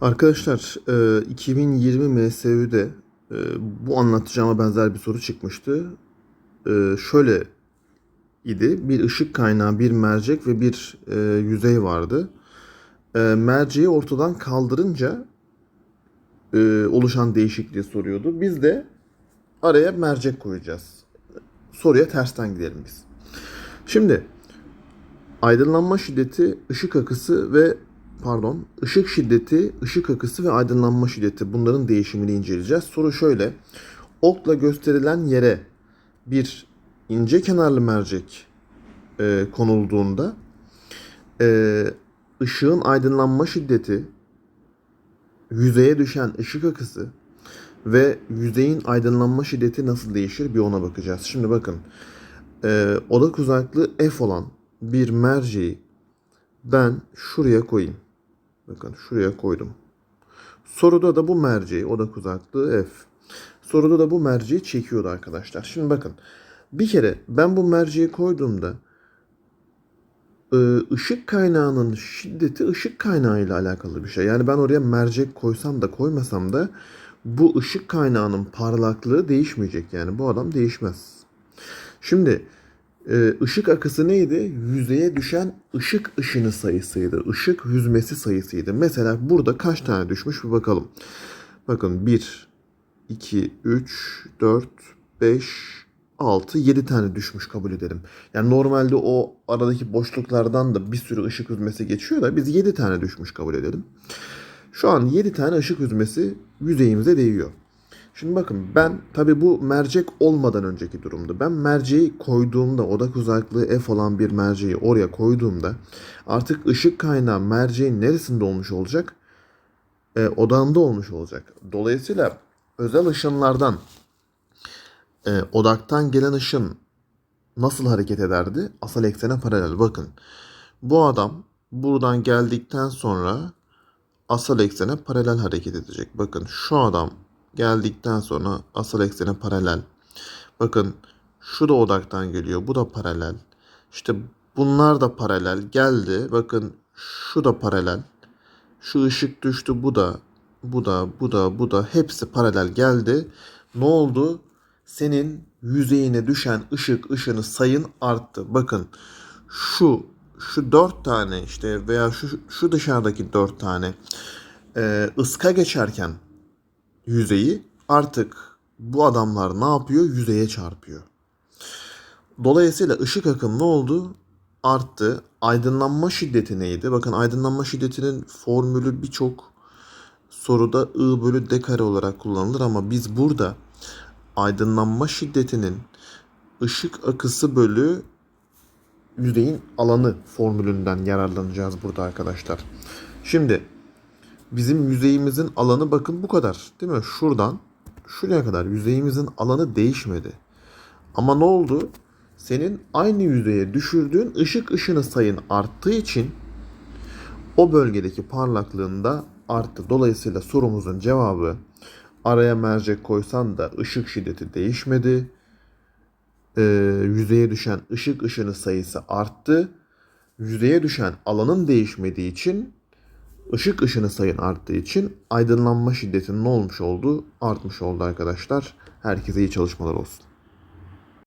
Arkadaşlar e, 2020 MSÜ'de e, bu anlatacağıma benzer bir soru çıkmıştı. E, Şöyle idi. Bir ışık kaynağı, bir mercek ve bir e, yüzey vardı. E, Merceği ortadan kaldırınca e, oluşan değişikliği soruyordu. Biz de araya mercek koyacağız. Soruya tersten gidelim biz. Şimdi aydınlanma şiddeti, ışık akısı ve pardon, ışık şiddeti, ışık akısı ve aydınlanma şiddeti bunların değişimini inceleyeceğiz. Soru şöyle. Okla gösterilen yere bir ince kenarlı mercek e, konulduğunda e, ışığın aydınlanma şiddeti, yüzeye düşen ışık akısı ve yüzeyin aydınlanma şiddeti nasıl değişir bir ona bakacağız. Şimdi bakın e, odak uzaklığı f olan bir merceği ben şuraya koyayım. Bakın şuraya koydum. Soruda da bu merceği odak uzaklığı f. Soruda da bu merceği çekiyordu arkadaşlar. Şimdi bakın bir kere ben bu merceği koyduğumda e, ışık kaynağının şiddeti ışık kaynağı ile alakalı bir şey. Yani ben oraya mercek koysam da koymasam da bu ışık kaynağının parlaklığı değişmeyecek. Yani bu adam değişmez. Şimdi ışık akısı neydi? Yüzeye düşen ışık ışını sayısıydı. Işık yüzmesi sayısıydı. Mesela burada kaç tane düşmüş bir bakalım. Bakın 1, 2, 3, 4, 5, 6, 7 tane düşmüş kabul edelim. Yani normalde o aradaki boşluklardan da bir sürü ışık hüzmesi geçiyor da biz 7 tane düşmüş kabul edelim. Şu an 7 tane ışık hüzmesi yüzeyimize değiyor. Şimdi bakın ben tabi bu mercek olmadan önceki durumda. Ben merceği koyduğumda odak uzaklığı f olan bir merceği oraya koyduğumda artık ışık kaynağı merceğin neresinde olmuş olacak? E, odağında olmuş olacak. Dolayısıyla özel ışınlardan e, odaktan gelen ışın nasıl hareket ederdi? Asal eksene paralel. Bakın bu adam buradan geldikten sonra asal eksene paralel hareket edecek. Bakın şu adam geldikten sonra asal eksene paralel. Bakın şu da odaktan geliyor. Bu da paralel. İşte bunlar da paralel geldi. Bakın şu da paralel. Şu ışık düştü. Bu da bu da bu da bu da hepsi paralel geldi. Ne oldu? Senin yüzeyine düşen ışık ışını sayın arttı. Bakın şu şu dört tane işte veya şu şu dışarıdaki dört tane e, ıska geçerken yüzeyi artık bu adamlar ne yapıyor? Yüzeye çarpıyor. Dolayısıyla ışık akım ne oldu? Arttı. Aydınlanma şiddeti neydi? Bakın aydınlanma şiddetinin formülü birçok soruda I bölü D kare olarak kullanılır ama biz burada aydınlanma şiddetinin ışık akısı bölü yüzeyin alanı formülünden yararlanacağız burada arkadaşlar. Şimdi bizim yüzeyimizin alanı bakın bu kadar değil mi? Şuradan şuraya kadar yüzeyimizin alanı değişmedi. Ama ne oldu? Senin aynı yüzeye düşürdüğün ışık ışını sayın arttığı için o bölgedeki parlaklığında arttı. Dolayısıyla sorumuzun cevabı araya mercek koysan da ışık şiddeti değişmedi. Ee, yüzeye düşen ışık ışını sayısı arttı. Yüzeye düşen alanın değişmediği için ışık ışını sayın arttığı için aydınlanma şiddetinin olmuş oldu? Artmış oldu arkadaşlar. Herkese iyi çalışmalar olsun.